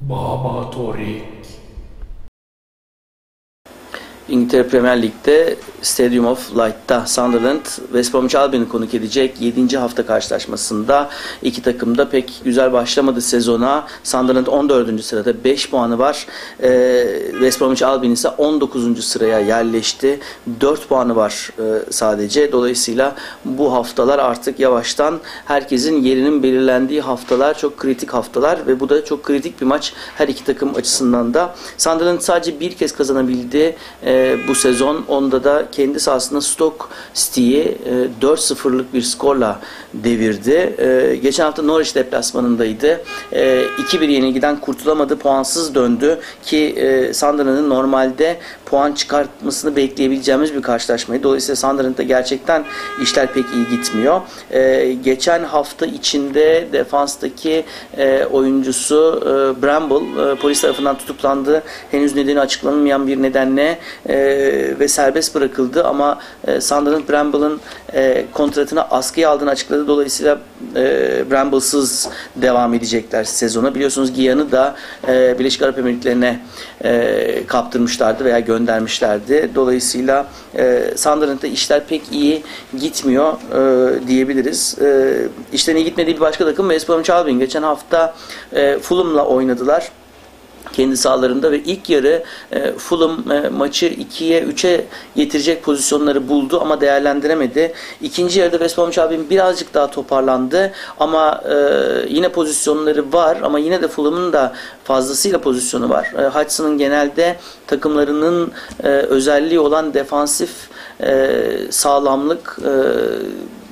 Baba Torik. İngiltere Premier Lig'de Stadium of Light'ta Sunderland West Bromwich Albion'u konuk edecek 7. hafta karşılaşmasında iki takım da pek güzel başlamadı sezona. Sunderland 14. sırada 5 puanı var. Ee, West Bromwich Albion ise 19. sıraya yerleşti. 4 puanı var e, sadece. Dolayısıyla bu haftalar artık yavaştan herkesin yerinin belirlendiği haftalar. Çok kritik haftalar ve bu da çok kritik bir maç her iki takım açısından da. Sunderland sadece bir kez kazanabildi. E, bu sezon. Onda da kendi sahasında Stoke City'yi e, 4-0'lık bir skorla devirdi. E, geçen hafta Norwich deplasmanındaydı. E, 2-1 yenilgiden kurtulamadı. Puansız döndü ki e, Sunderland'ın normalde puan çıkartmasını bekleyebileceğimiz bir karşılaşmaydı. Dolayısıyla Sunderland'da gerçekten işler pek iyi gitmiyor. E, geçen hafta içinde defanstaki e, oyuncusu e, Bramble e, polis tarafından tutuklandı. Henüz nedeni açıklanmayan bir nedenle e, ve serbest bırakıldı ama e, Sunderland Bramble'ın e, kontratını askıya aldığını açıkladı. Dolayısıyla e, Bramble'sız devam edecekler sezona. Biliyorsunuz Giyan'ı da e, Birleşik Arap Emirlikleri'ne e, kaptırmışlardı veya göndermişlerdi. Dolayısıyla e, Sunderland'da işler pek iyi gitmiyor e, diyebiliriz. E, işlerin iyi gitmediği bir başka takım West Bromwich Albion. Geçen hafta e, Fulham'la oynadılar kendi sahalarında ve ilk yarı e, Fulham e, maçı 2'ye 3'e getirecek pozisyonları buldu ama değerlendiremedi. İkinci yarıda West Bromwich Albion birazcık daha toparlandı ama e, yine pozisyonları var ama yine de Fulham'ın da fazlasıyla pozisyonu var. E, Hudson'ın genelde takımlarının e, özelliği olan defansif e, sağlamlık e,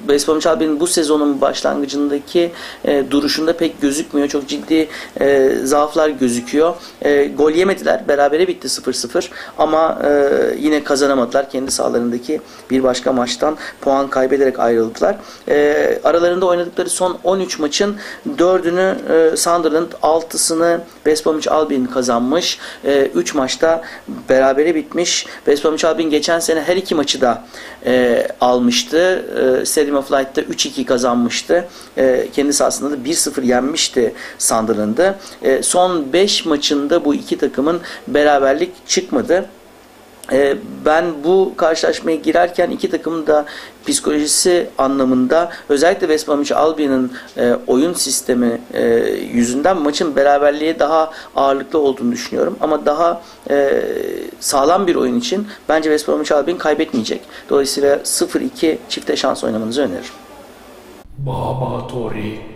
West Bromwich bu sezonun başlangıcındaki e, duruşunda pek gözükmüyor. Çok ciddi e, zaaflar gözüküyor. E, gol yemediler. Berabere bitti 0-0 ama e, yine kazanamadılar. Kendi sahalarındaki bir başka maçtan puan kaybederek ayrıldılar. E, aralarında oynadıkları son 13 maçın 4'ünü e, Sunderland, 6'sını West Bromwich Albion kazanmış. 3 e, maçta berabere bitmiş. West Bromwich geçen sene her iki maçı da e, almıştı. E, Stadium of Light'ta 3-2 kazanmıştı. E, kendisi aslında da 1-0 yenmişti Sunderland'ı. E, son 5 maçında bu iki takımın beraberlik çıkmadı. E, ben bu karşılaşmaya girerken iki takımın da psikolojisi anlamında özellikle West Bromwich Albion'ın e, oyun sistemi e, yüzünden maçın beraberliğe daha ağırlıklı olduğunu düşünüyorum. Ama daha e, sağlam bir oyun için bence West Bromwich Albion kaybetmeyecek. Dolayısıyla 0-2 çifte şans oynamanızı öneririm. Baba Torik.